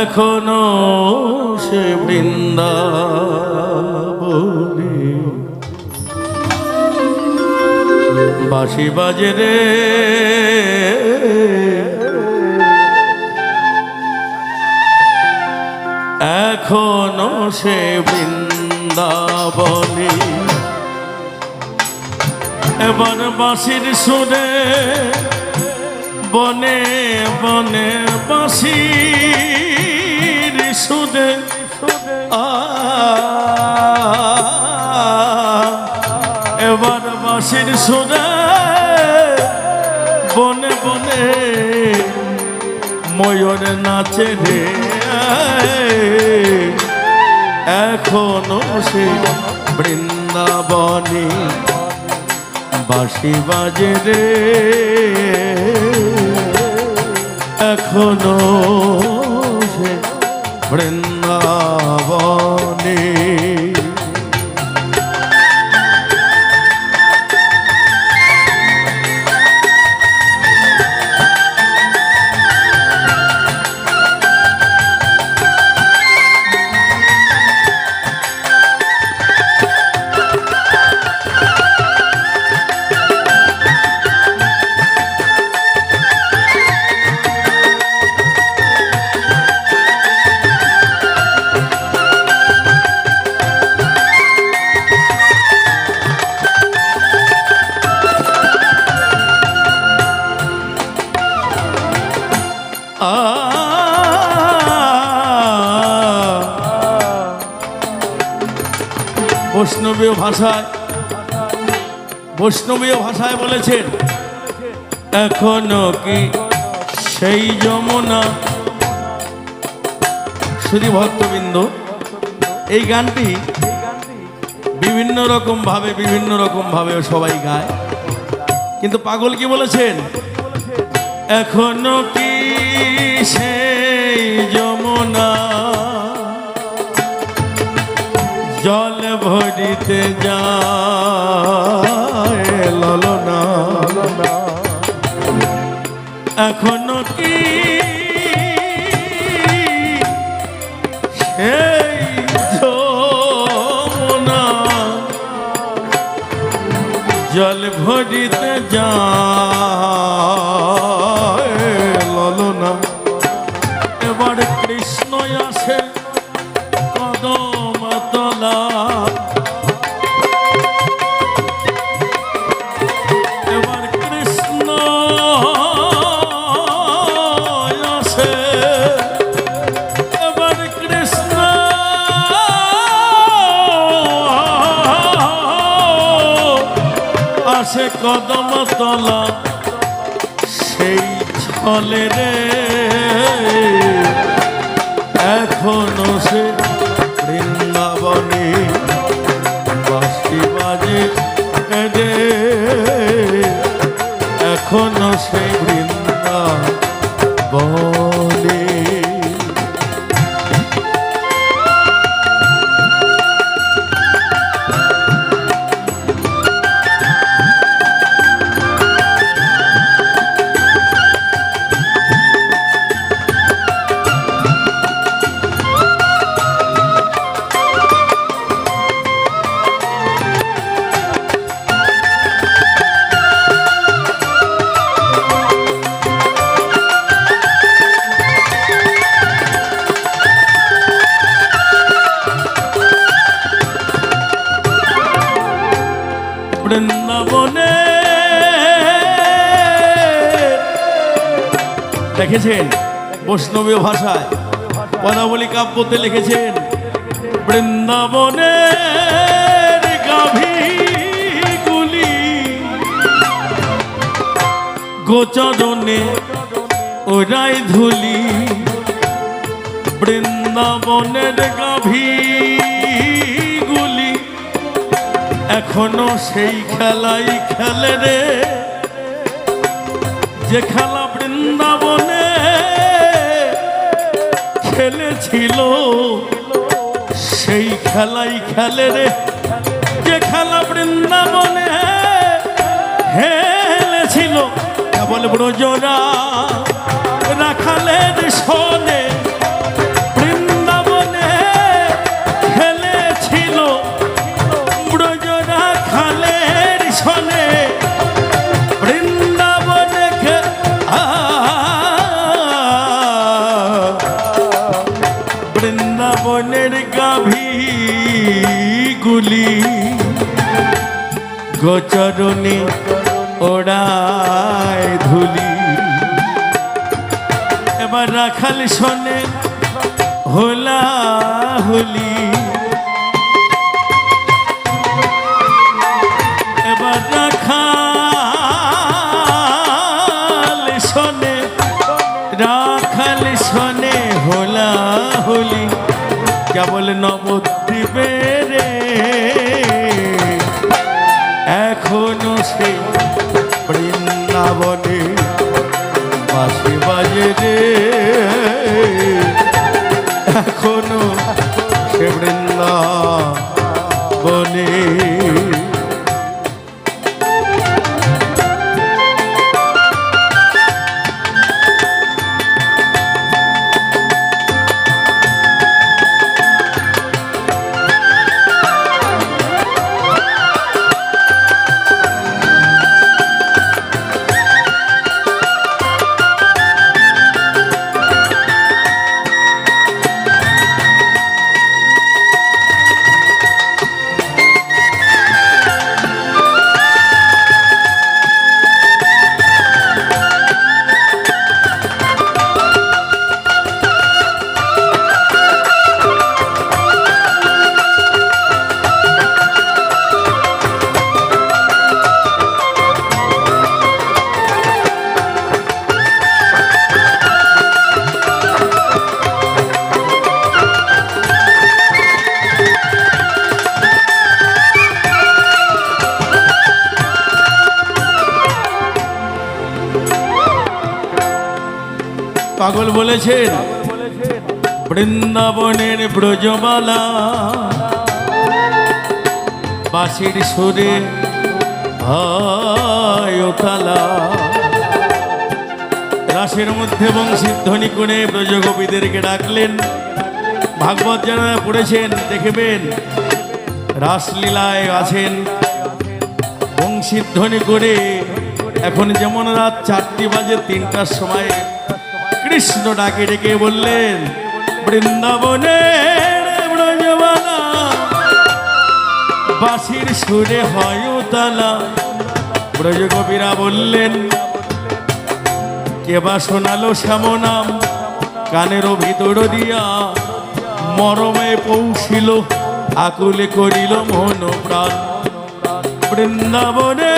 এখনও সে বৃন্দাবনে। বাঁশি বাজে রে। এখনও সে বৃন্দাবনে। এবার বাঁশির সুরে বনে বনে বাঁশির সুদে এবার বাঁশির সুরে বনে বনে ময়ূর নাচে রে। এখনও সে বৃন্দাবনী বাঁশি বাজে রে। এখনও সে বৃন্দাবনে বৈষ্ণবীয় ভাষায় বৈষ্ণবীয় ভাষায় বলেছেন, এখনও কি সেই যমুনা? শুধু ভক্তবৃন্দ, এই গানটি বিভিন্ন রকম ভাবে, বিভিন্ন রকম ভাবে সবাই গায়। কিন্তু পাগল কি বলেছেন? এখনও কি সেই যমুনা? জল ভরিতে যায়, ললনা। এখনও কি সেই যমুনা? জল ভরিতে যায়, ললনা। এবার কৃষ্ণ আসে। তলা সেই ছলে রে। এখনও সে বৃন্দাবনে বাসি বাজে এখনও সে দেখেছেন বৈষ্ণবীয় ভাষায়। পদাবলী কাব্যতে লিখেছেন বৃন্দাবনে গাভীগুলি গোচরণে ওরাই ধুলি। বৃন্দাবনের গাভীগুলি এখনও সেই খেলাই খেলে রে। যে খেলা খেলেছিল। সেই খেলাই খেলে রে। যে খেলা বৃন্দাবনে হেলেছিল। কেবল ব্রজরা রাখালের সনে গোচরণে ওড়ায় ধুলি। এবার রাখাল শোনে, হোলা হোলি। এবার রাখাল শোনে রাখাল শোনে, হোলা হোলি। কেবল নবদ্বীপে বাসি বাজে রে। এখনও সে পাগল বলেছেন। বৃন্দাবনের ব্রজমালা বাঁশির সুরে ভয়তালা রাসের মধ্যে বংশীধ্বনি করে ব্রজগোপীদেরকে ডাকলেন। ভাগবত যারা পড়েছেন, দেখবেন, রাসলীলায় আছেন। বংশীধ্বনি করে এখন যেমন রাত চারটি বাজে তিনটার সময় কৃষ্ণ ডাকে ডেকে বললেন বৃন্দাবনের ব্রজবালা, বাঁশির সুরে হয় তালা ব্রজকবিরা বললেন, কে বা শোনালো শ্যামনাম কানেরও ভিতর দিয়া মরমে পৌঁছিল, আকুলে করিল মন প্রাণ বৃন্দাবনে বৃন্দাবনে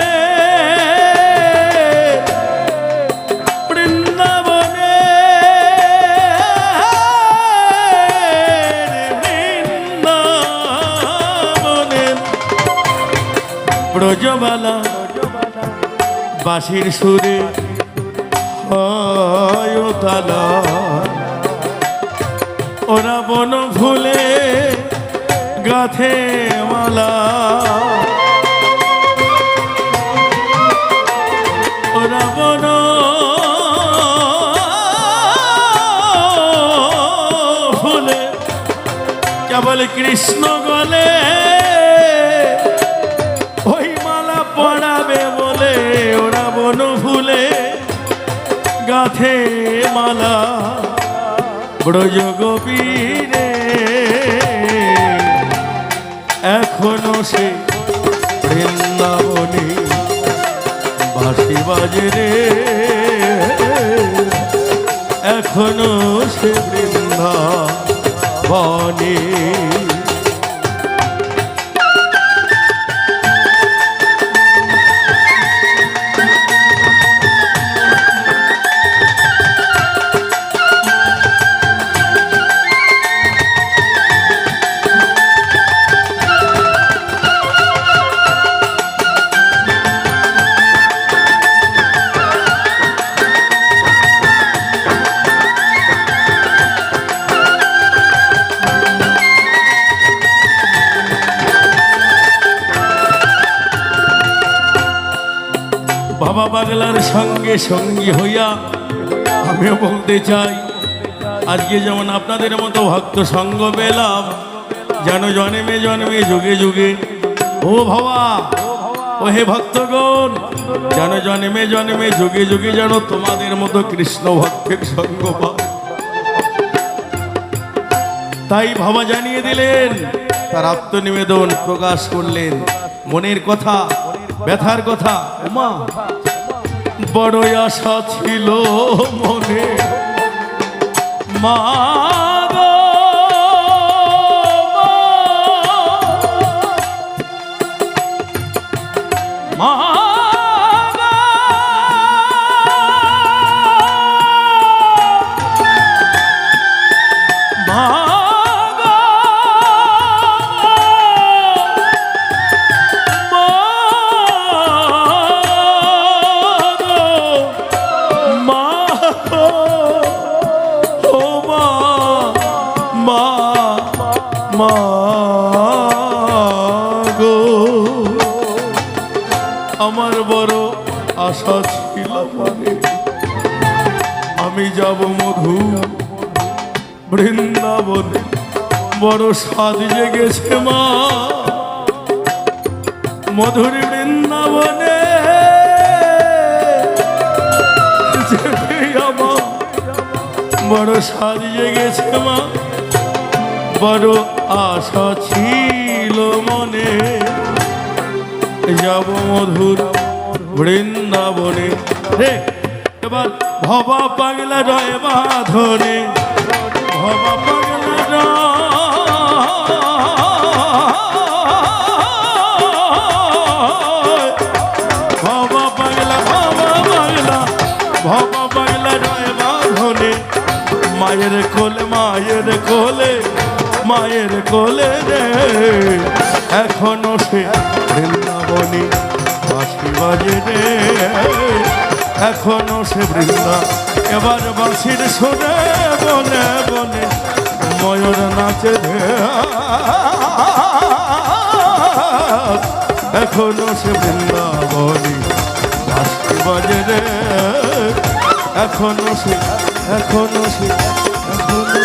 ব্রজবালা বাঁশির সুরে ওরা বন ফুলে গাথে মালা। ওরা বন ফুলে কেবল কৃষ্ণ গলে ব্রজ গোপীরে এখনও সে বৃন্দাবনে বাসি বাজে রে। এখনও সে বৃন্দাবনে বাবা পাগলার সঙ্গে সঙ্গী হইয়া আমিও বলতে চাই, আজকে যেমন আপনাদের মতো ভক্ত সঙ্গ পেলাম, যেন জন্মে জন্মে যুগে যুগে, ও ভাবা, ও হে ভক্তগণ, যেন জন্মে জন্মে যুগে যুগে যেন তোমাদের মতো কৃষ্ণ ভক্তের সঙ্গ পাও। তাই ভাবা জানিয়ে দিলেন, তার আত্মনিবেদন প্রকাশ করলেন, মনের কথা ব্যথার কথা। বড় আশা ছিল মনে। মা, আমার বড় আশা ছিল আমি যাব মধু বৃন্দাবনে। বড় স্বাদ জেগেছে মা। মধুর বৃন্দাবনে। বড় স্বাদ জেগেছে মা। বড় আশা ছিল মনে। যাব মধুর বৃন্দাবনে। রে এবার ভবা পাগলা রয় বাঁধনে ভবা পাগলা ভবা পাগলা ভবা পাগলা ভবা পাগলা রয় মায়ের কোলে মায়ের কোলে মায়ের কোলে রে। এখনও সে বৃন্দাবনে বাঁশি বাজে রে। এখনও সে বৃন্দা এবার বাঁশির শুনে বনে বনে ময়ূর নাচে রে। এখনও সে বৃন্দাবনী বাঁশি বাজে রে। এখনও সে এখনও সে, এখনও